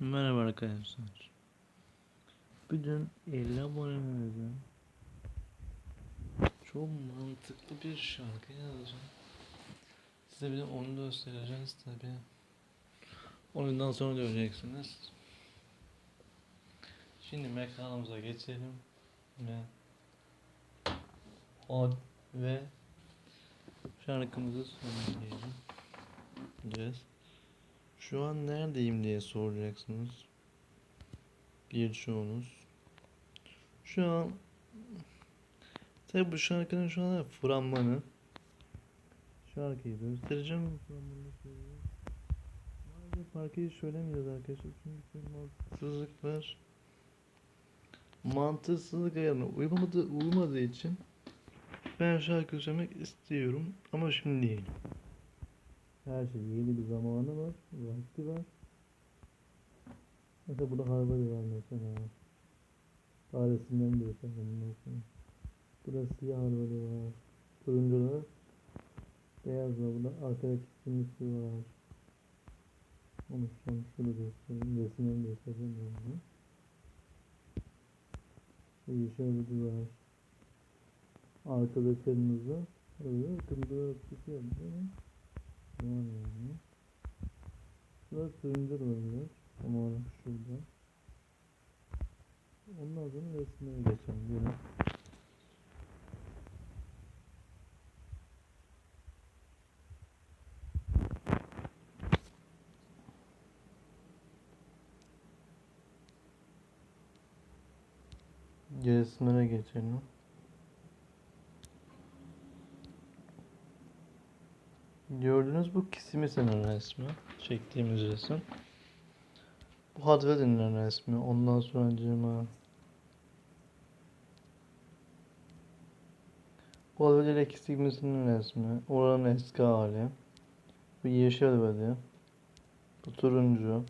Merhaba arkadaşlar. Bugün 50 abonemizden çok mantıklı bir şarkı yazacağım. Size bir de onu göstereceğiz tabi. Ondan sonra göreceksiniz. Şimdi mekanımıza geçelim ve Hod ve şarkımızı söyleyelim. Şu an neredeyim diye soracaksınız. Birçoğunuz. Şu an Tabi bu şarkının şu an fragmanı. Şarkıyı göstereceğim. Maalesef şarkıyı söylemeyeceğiz arkadaşlar. Çünkü mantıksızlık var. Mantıksızlık ayarına uymadığı, uymadığı için ben şarkı söylemek istiyorum ama şimdi değil. Her şey yeni bir zamanı var. Mesela burada Harvard var mesela. De yapalım mesela. Burada siyah Harvard var. Turuncu var. Beyaz var. Burada arkadaki simlisi var. Onu şu an şurada göstereyim. Resimden de göstereyim onu. Ve yeşil Harvard var. Arkada kırmızı. Burada kırmızı yapıyor. Var yani. Şurada turuncu olabilir. Onu şurada. Ondan sonra resmine geçelim yine. Resimlere geçelim. Gördüğünüz bu Kisimisa'nın resmi. Çektiğimiz resim. Bu Hadvedin'in resmi. Ondan sonra cima. Bu Hadvedin Kisimisa'nın resmi. Oranın eski hali. Bu yeşil Hadvedi. Bu turuncu.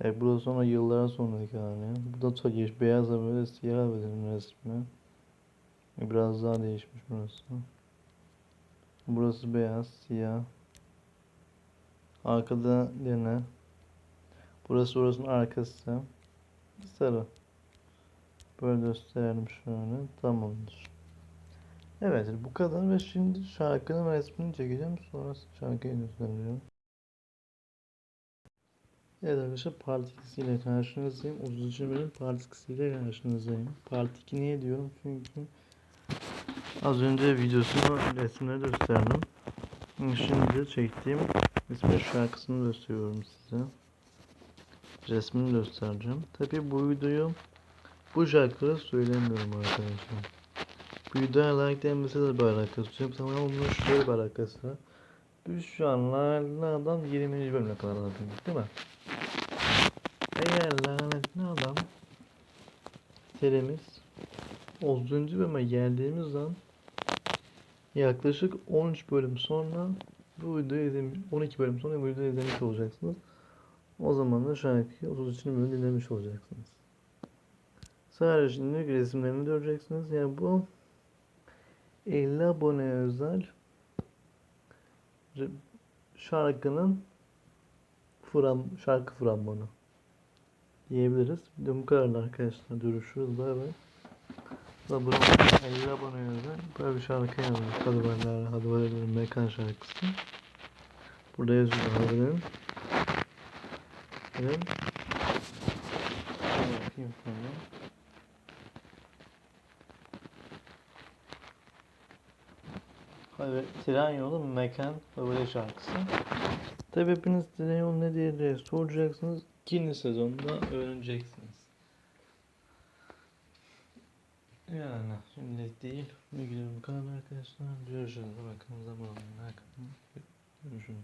Evet, burası sonra yıllar sonraki hali. Bu da çok yeş, beyaz böyle siyah Hadvedi'nin resmi. Biraz daha değişmiş burası. Burası beyaz, siyah. Arkada yine. Burası orasının arkası. Sarı. Böyle gösterelim şöyle. Tamamdır. Evet bu kadar ve şimdi şarkının resmini çekeceğim. Sonra şarkıyı göstereceğim. Evet arkadaşlar Part 2 ile karşınızdayım. 33. bölüm Part 2 ile karşınızdayım. Part 2 niye diyorum? Çünkü Az önce videosunu resimleri gösterdim. Şimdi çektiğim ismi şarkısını gösteriyorum size. Resmini göstereceğim. Tabi bu videoyu bu şarkıları söylemiyorum arkadaşlar. Bu videoya like denmesi de bir alakası yok. Tamam bunun şöyle bir alakası var. Biz şu an lanetli adam 20. bölümüne kadar aldık değil mi? Eğer lanetli adam serimiz 30. bölüme geldiğimiz zaman Yaklaşık 13 bölüm sonra bu videoyu izlemiş, 12 bölüm sonra bu videoyu izlemiş olacaksınız. O zaman da şarkıyı 33. bölüm dinlemiş olacaksınız. Sadece şimdi resimlerini göreceksiniz. Yani bu 50 abone özel şarkının fram, şarkı fragmanı diyebiliriz. Videom bu kadar arkadaşlar. Görüşürüz. Bay bay. Da bunu 50 abone yazın. Böyle bir şarkı yazmış. Hadi ben hadi verelim mekan şarkısı. Burada yazıyor hadi verelim. Evet. Bakayım sonra. Hadi tren yolu mekan böyle şarkısı. Tabi hepiniz tren yolu ne diye diye soracaksınız. İkinci sezonda öğreneceksiniz. Yani şimdi değil. Bilgilerim bu kadar arkadaşlar. Görüşürüz. Bakın zamanına. Görüşürüz.